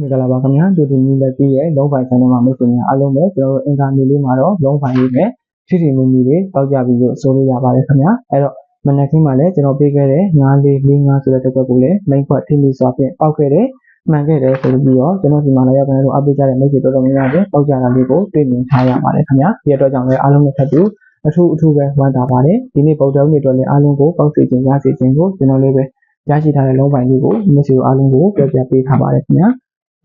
မင်္ဂလာပါခင်ဗျာဒူဒီနီလက်ပြီးရဲ့လုံးပိုင် channel မှာမိတ်ဆွေများအားလုံးပဲကျွန်တော်တို့အင်ကာနေလေးမှာတော့လုံးပိုင်လေးနဲ့ထီထီမီမီလေးတောက်ကြပြီးလို့ဆိုလို့ရပါတယ်ခင်ဗျာအဲ့တော့မနက်ခင်းမှာလည်းကျွန်တော်ပေးခဲ့တဲ့9လေး4 5ဆိုတဲ့တစ်ခွက်ကိုလည်း main ခွက်ထီမီစွာဖြင့်ပောက်ခဲ့တယ်မှန်ခဲ့တယ်ဆိုပြီးတော့ကျွန်တော်ဒီမှာလည်းကျွန်တော်တို့အပိကြတဲ့မိတ်ဆွေတော်တော်များများပဲပောက်ကြတာလေးကိုတွေ့မြင်ထားရပါတယ်ခင်ဗျာဒီအတွက်ကြောင့်လည်းအားလုံးနဲ့ထပ်တူအထူးအထူးပဲဝမ်းသာပါတယ်ဒီနေ့ပုံတော်နေ့တော်လည်းအားလုံးကိုပောက်စီခြင်းရစီခြင်းကိုကျွန်တော်လေးပဲရရှိထားတဲ့လုံးပိုင်လေးကိုမိတ်ဆွေအားလုံးကိုပြောပြပေးထားပါတယ်ခင်ဗျာ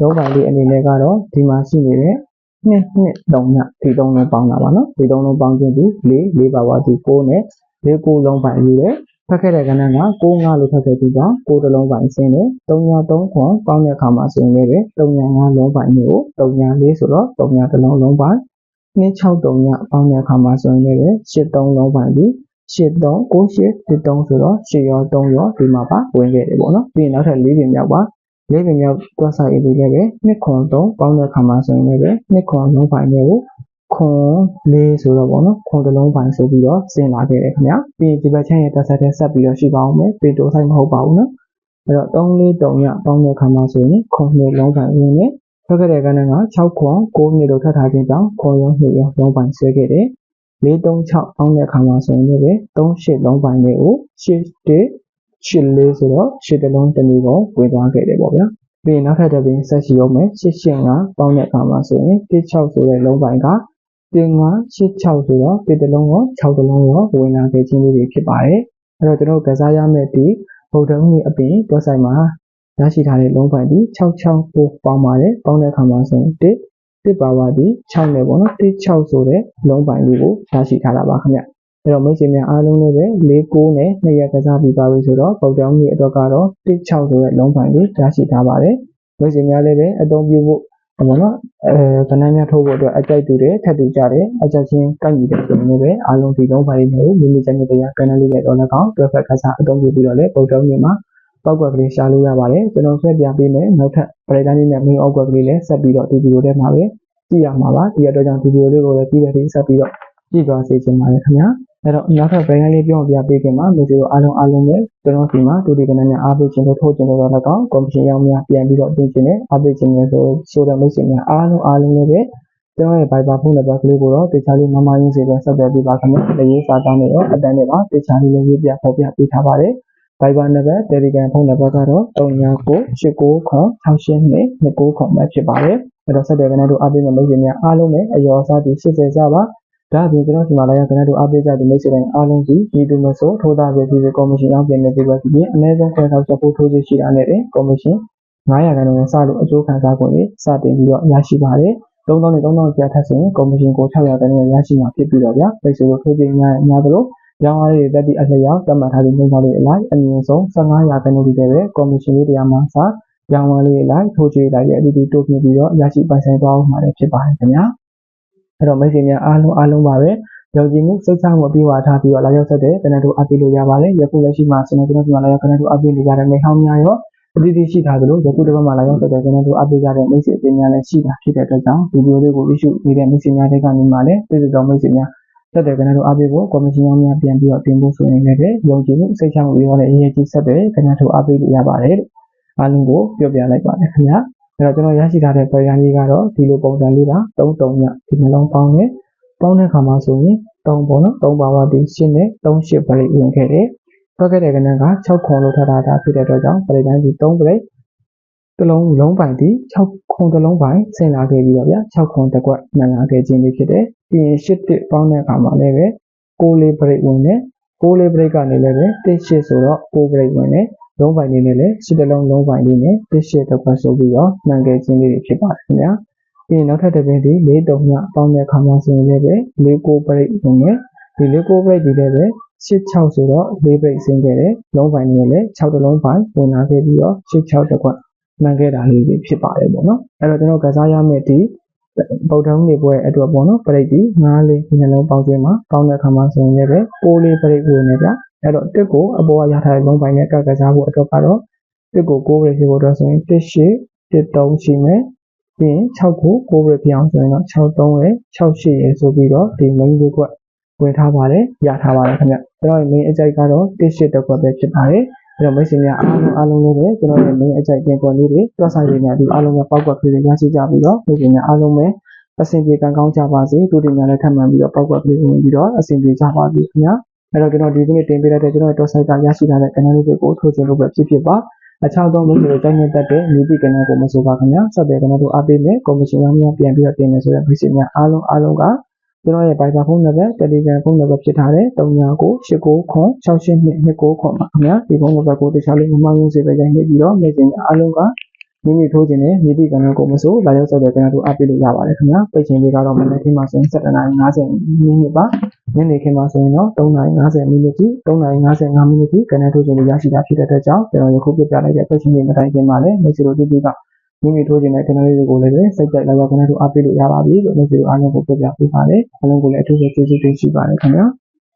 လောကလေးအနေနဲ့ကတော့ဒီမှာရှိနေတဲ့နှစ်နှစ်သုံးညဒီသုံးလုံးပေါင်းတာပါနော်ဒီသုံးလုံးပေါင်းခြင်းသူ၄၄ပါဝါဒီ9နဲ့၄9လုံးပိုင်ယူတယ်ဖတ်ခဲ့တဲ့ကဏ္ဍက9 5လို့ဖတ်ခဲ့ပြီးတော့9တလုံးပိုင်ဆင်းတယ်3ည3ခွန်ပေါင်းတဲ့အခါမှာဆင်းခဲ့တယ်3ည5လုံးပိုင်မျိုး3ည4ဆိုတော့3ညတလုံးလုံးပိုင်2 6 3ညပေါင်းတဲ့အခါမှာဆင်းခဲ့တယ်8 3လုံးပိုင်ပြီး8 3 9 8 3ဆိုတော့8ရော3ရောဒီမှာပါဝင်ခဲ့တယ်ပေါ့နော်ပြီးရင်နောက်ထပ်၄ပြင်မြောက်ပါ လေးပင်မြောက်တွက်ဆိုင်အေးလေးလည်းပဲနှစ်ခွန်3ပေါင်းတဲ့အခါမှာဆိုရင်လည်းပဲနှစ်ခွန်လုံးပိုင်းတွေကိုခွန်လေးဆိုတော့ပေါ့နော်ခွန်တစ်လုံးပိုင်းဆိုပြီးတော့ဆင်လာခဲ့တယ်ခင်ဗျာပြီးရင်ဒီဘက်ချမ်းရဲ့တက်ဆက်တဲ့ဆက်ပြီးတော့ရှိပါအောင်မယ်ပေတိုဆိုင်မဟုတ်ပါဘူးနော်အဲ့တော့3လေး3ညပေါင်းတဲ့အခါမှာဆိုရင်ခွန်နှစ်လုံးပိုင်းဝင်နေထွက်ခဲ့တဲ့ကဏ္ဍက6ခွန်9နှစ်လို့ထပ်ထားခြင်းကြောင့်ခွန်ရုံးနှစ်ရုံးလုံးပိုင်းဆွဲခဲ့တယ်436ပေါင်းတဲ့အခါမှာဆိုရင်လည်း38လုံးပိုင်းတွေကို8 ရှစ်လေးဆိုတော့ရှစ်တလုံးတစ်မျိုးကိုဝေသွားခဲ့တယ်ပေါ့ဗျာပြီးရင်နောက်ထပ်တစ်ပင်ဆက်ရှိအောင်မယ်ရှစ်ရှင်းကပေါင်းတဲ့အခါမှာဆိုရင်16ဆိုတဲ့လုံးပိုင်းကတင်က86ဆိုတော့တစ်တလုံးရော6တလုံးရောဝင်လာခဲ့ခြင်းလေးတွေဖြစ်ပါတယ်အဲ့တော့ကျွန်တော်ကစားရမယ့်ဒီဗုဒ္ဓဟူးအပင်တွက်ဆိုင်မှာရရှိထားတဲ့လုံးပိုင်းဒီ66ပိုပေါင်းပါတယ်ပေါင်းတဲ့အခါမှာဆိုရင်1တစ်ပါပါဒီ6နဲ့ပေါ့နော်16ဆိုတဲ့လုံးပိုင်းလေးကိုရရှိထားတာပါခင်ဗျ အဲ့တော့မိတ်ဆွေများအားလုံးလည်းပဲ၄9နဲ့နှစ်ရက်ကစားပြီးပါပြီဆိုတော့ပုံတောင်းကြီးအတွက်ကတော့16ဆိုတဲ့လုံးပိုင်လေးရရှိထားပါတယ်မိတ်ဆွေများလည်းပဲအသုံးပြုဖို့ဘောနော်အဲကဏ္ဍများထိုးဖို့အတွက်အကြိုက်တူတယ်ထပ်တူကြတယ်အကြိုက်ချင်းကန့်ညီတဲ့ဆိုရင်လည်းအားလုံးဒီလုံးပိုင်လေးတွေကိုမိမိချက်နဲ့တရားကဏ္ဍလေးတွေတော့လည်းကောင်းတွဲဖက်ကစားအသုံးပြုပြီးတော့လည်းပုံတောင်းကြီးမှာပောက်ကွက်ကလေးရှာလို့ရပါတယ်ကျွန်တော်ဆက်ပြပေးမယ်နောက်ထပ်ပရိသတ်လေးနဲ့ main အောက်ကွက်ကလေးလည်းဆက်ပြီးတော့ဒီဗီဒီယိုထဲမှာပဲကြည့်ရမှာပါဒီအတွက်ကြောင့်ဒီဗီဒီယိုလေးကိုလည်းပြီးတဲ့ထိဆက်ပြီးတော့ကြည့်သွားစေချင်ပါတယ်ခင်ဗျာ အဲ့တော့နောက်ထပ် brand လေးပြောပြပေးခင်မှာလူတွေကိုအားလုံးအားလုံးပဲကျွန်တော်ဒီမှာဒုတိယကဏ္ဍနဲ့အားပေးခြင်းတို့ထိုးခြင်းတို့တော့လည်းကောင်းကော်မရှင်ရောက်များပြန်ပြီးတော့တင်ခြင်းနဲ့အားပေးခြင်းနဲ့ဆိုဆိုတဲ့မိတ်ဆွေများအားလုံးအားလုံးလည်းပဲကျွန်တော်ရဲ့ Viber ဖုန်းနံပါတ်ကလေးကိုတော့တေချာလေးမမရင်းစီပဲဆက်သွယ်ပေးပါခင်ဗျာ။ရေးစာတမ်းနဲ့ရောအတန်းနဲ့ပါတေချာလေးလည်းရေးပြဖော်ပြပေးထားပါတယ်။ Viber နံပါတ် Telegram ဖုန်းနံပါတ်ကတော့39989229ပဲဖြစ်ပါတယ်။အဲ့တော့ဆက်သွယ်ကနေတို့အားပေးမယ့်မိတ်ဆွေများအားလုံးပဲအယောအစားဒီ80စပါ ဒါအပြင်ကျွန်တော်ဒီမှာလာရကနတို့အားပေးကြတဲ့မိတ်ဆွေတိုင်းအားလုံးစီဒီတူမဆိုထိုးသားပဲဒီကော်မရှင်အောင်ပြင်နေပြီပဲဒီပြင်အနည်းဆုံးခွဲထောက်ချက်ဖို့ထိုးခြင်းရှိတာနဲ့ကော်မရှင်900ခန်းနဲ့စလို့အကျိုးခံစားခွင့်တွေစတင်ပြီးတော့ရရှိပါတယ်3000နဲ့3000ကျထပ်ဆိုရင်ကော်မရှင်ကို600ခန်းနဲ့ရရှိမှာဖြစ်ပြီးတော့ဗျာမိတ်ဆွေတို့ထိုးခြင်းများများသလိုရောင်းအားလေးတက်သည့်အလျောက်သတ်မှတ်ထားသည့်နှုန်းထားလေးအလိုက်အမြင့်ဆုံး15ရာခိုင်နှုန်းဒီပဲကော်မရှင်လေးတရားမှာစရောင်းအားလေးအလိုက်ထိုးကြည့်လိုက်ရဲ့အတူတူတိုးပြပြီးတော့ရရှိပိုင်ဆိုင်သွားမှာလည်းဖြစ်ပါတယ်ခင်ဗျာ အဲ့တော့မိတ်ဆွေများအားလုံးအားလုံးပါပဲယုံကြည်မှုစိတ်ချမှုအပြည့်အဝထားပြီးတော့လာရောက်ဆက်တဲ့ကဏ္ဍတို့အပ်ပြီးလို့ရပါတယ်ယခုလက်ရှိမှာစနေကျွန်တော်ဒီမှာလာရောက်ကဏ္ဍတို့အပ်ပြီးနေကြတဲ့မိဟောင်းများရောအတိအကျရှိထားသလိုယခုတစ်ပတ်မှာလာရောက်ဆက်တဲ့ကဏ္ဍတို့အပ်ပြီးကြတဲ့မိတ်ဆွေအပင်များလည်းရှိတာဖြစ်တဲ့အတွက်ကြောင့်ဗီဒီယိုလေးကို issue နေတဲ့မိတ်ဆွေများတွေကနေမှလည်းပြည်စုံမိတ်ဆွေများဆက်တဲ့ကဏ္ဍတို့အပ်ပြီးဖို့ကော်မရှင်ရောင်းများပြန်ပြီးတော့တင်ဖို့ဆိုရင်လည်းယုံကြည်မှုစိတ်ချမှုတွေရောလည်းအရေးကြီးဆက်တဲ့ကဏ္ဍတို့အပ်ပြီးလို့ရပါတယ်လို့အားလုံးကိုပြောပြလိုက်ပါတယ်ခင်ဗျာ အဲ့တော့ကျွန်တော်ရရှိထားတဲ့ program လေးကတော့ဒီလိုပုံစံလေးပါ3 3ညဒီနှလုံးပေါင်းနဲ့ပေါင်းတဲ့အခါမှာဆိုရင်3ပေါ့နော်3ပါဝါဒီရှင်းနဲ့3ရှစ်ပရိတ်ဝင်ခဲ့တယ်ထွက်ခဲ့တဲ့ကဏ္ဍက6ခွန်လို့ထပ်ထားတာဖြစ်တဲ့အတွက်ကြောင့်ပရိတ်တိုင်းဒီ3ပရိတ်တစ်လုံးလုံးပိုင်ဒီ6ခွန်တစ်လုံးပိုင်ဆင်လာခဲ့ပြီးတော့ဗျာ6ခွန်တစ်ကွက်မှန်လာခဲ့ခြင်းလေးဖြစ်တယ်ပြီးရင်8တစ်ပေါင်းတဲ့အခါမှာလည်းပဲ6လေးပရိတ်ဝင်တယ်6လေးပရိတ်ကနေလည်းပဲ1ရှစ်ဆိုတော့6ပရိတ်ဝင်တယ် လုံးပိုင်လေးနဲ့လည်းရှစ်တလုံးလုံးပိုင်လေးနဲ့1ရှစ်တစ်ခွက်ဆိုပြီးတော့မှန်ခဲ့ခြင်းလေးဖြစ်ပါတယ်ခင်ဗျာပြီးရင်နောက်ထပ်တစ်ပင်ဒီ၄တုံညပေါင်းတဲ့အခါမှာဆိုရင်လည်းပဲ၄ကိုပရိတ်ဝင်တယ်ဒီ၄ကိုပရိတ်ဒီလည်းပဲ86ဆိုတော့၄ပိတ်ဆင်းခဲ့တယ်လုံးပိုင်းနဲ့လည်း6တလုံးပိုင်းဝင်လာခဲ့ပြီးတော့86တကွမှန်ခဲ့တာလေးတွေဖြစ်ပါတယ်ပေါ့နော်အဲ့တော့ကျွန်တော်ကစားရမယ့်ဒီဗုဒ္ဓဟူးနေပွဲအတွက်ပေါ့နော်ပရိတ်ဒီ9လေးဒီနှလုံးပေါင်းခြင်းမှာပေါင်းတဲ့အခါမှာဆိုရင်လည်းပဲ6လေးပရိတ်ဝင်နေကြ အဲ့တော့တစ်ကိုအပေါ်ကရထားတဲ့လုံးပိုင်းနဲ့ကကစားဖို့အတွက်ကတော့တစ်ကို6ပရိတ်ဖြစ်ဖို့အတွက်ဆိုရင်1 8 1 3ရှိမယ်ပြီးရင်6ကို9ပဲပြောင်းဆိုရင်တော့63ရယ်68ရယ်ဆိုပြီးတော့ဒီ main လေးကွက်ဝင်ထားပါတယ်ရထားပါတယ်ခင်ဗျကျွန်တော် main အကြိုက်ကတော့18တက်ကွက်ပဲဖြစ်ပါတယ်အဲ့တော့မိတ်ဆွေများအားလုံးအားလုံးလည်းပဲကျွန်တော်ရဲ့ main အကြိုက်တင်ပေါ်လေးတွေတွက်ဆိုင်ရများဒီအားလုံးပဲပောက်ကွက်ကလေးတွေရရှိကြပြီးတော့မိတ်ဆွေများအားလုံးပဲအဆင်ပြေကံကောင်းကြပါစေတို့တင်များလည်းထပ်မံပြီးတော့ပောက်ကွက်ကလေးဝင်ပြီးတော့အဆင်ပြေကြပါစေခင်ဗျာ အဲ့တော့ကျွန်တော်ဒီကနေ့တင်ပေးလိုက်တဲ့ကျွန်တော်ရဲ့ website ကရရှိထားတဲ့ကဏ္ဍလေးတွေကိုထိုးချင်လို့ပဲဖြစ်ဖြစ်ပါအခြားသောမိတ်ဆွေတွေတိုင်းနေတတ်တဲ့မြေတိကဏ္ဍကိုမဆိုပါခင်ဗျာဆက်သွယ်ကဏ္ဍတို့အားပေးမယ်ကော်မရှင်များများပြန်ပြီးတော့တင်မယ်ဆိုတဲ့မိတ်ဆွေများအားလုံးအားလုံးကကျွန်တော်ရဲ့ Viber ဖုန်းနံပါတ် Telegram ဖုန်းနံပါတ်ဖြစ်ထားတဲ့39989269ပါခင်ဗျာဒီဖုန်းနံပါတ်ကိုတခြားလေးမမှန်ဘူးစေပဲရိုင်းနေပြီးတော့မိတ်ဆွေများအားလုံးက မိမိထိုးခြင်းနဲ့မြေတိကံကိုမဆိုလာရောက်ဆက်တဲ့ကံတို့အပ်ပြလို့ရပါတယ်ခင်ဗျာပိတ်ချိန်လေးကတော့မနေ့ကမှဆိုရင်7နာရီ50မိနစ်ပါညနေခင်းမှဆိုရင်တော့3နာရီ50မိနစ်ထိ3နာရီ55မိနစ်ထိကံထိုးခြင်းလေးရရှိတာဖြစ်တဲ့အတွက်ကြောင့်ကျွန်တော်ယခုပြပြလိုက်တဲ့ပိတ်ချိန်လေးမတိုင်ခင်မှာလည်းမိတ်ဆွေတို့တိတိကမိမိထိုးခြင်းနဲ့ကံလေးတွေကိုလည်းစိတ်ကြိုက်လာရောက်ကံတို့အပ်ပြလို့ရပါပြီလို့မိတ်ဆွေတို့အားလုံးကိုပြပြပေးပါတယ်အားလုံးကိုလည်းအထူးပဲကျေးဇူးတင်ရှိပါတယ်ခင်ဗျာ